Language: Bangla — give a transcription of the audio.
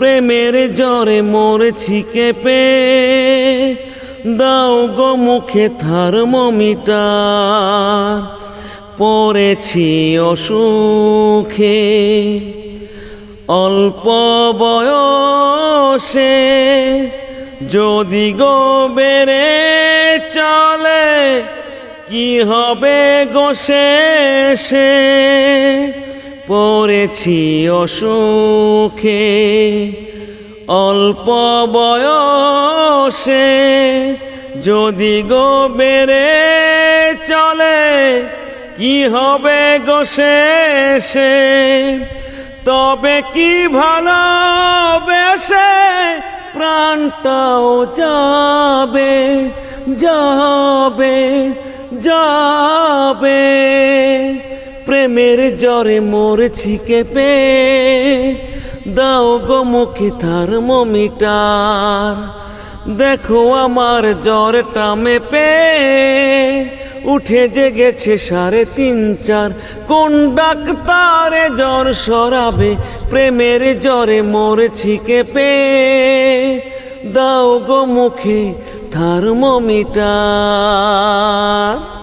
প্রেমের জ্বরে মরেছি কেঁপে। দাও গো মুখে থার্মোমিটার। পড়েছি অসুখে। অল্প বয়সে যদি গো বেড়ে চলে, কি হবে গো শেষে? পড়েছি অসুখে, অল্প বয়সে যদি গো বেড়ে চলে, কি হবে গো শেষে? তবে কি ভালোবেসে প্রাণটাও যাবে যাবে যাবে? প্রেমের জ্বরে মরেছি কেঁপে দাও গো মুখে থার্মোমিটার দেখো আমার জ্বরটা মেপে উঠে যে গেছে সাড়ে তিন চার। কোন ডাক্তারে জ্বর সরাবে? প্রেমের জ্বরে মরেছি কেঁপে দাও গো মুখে থার্মোমিটার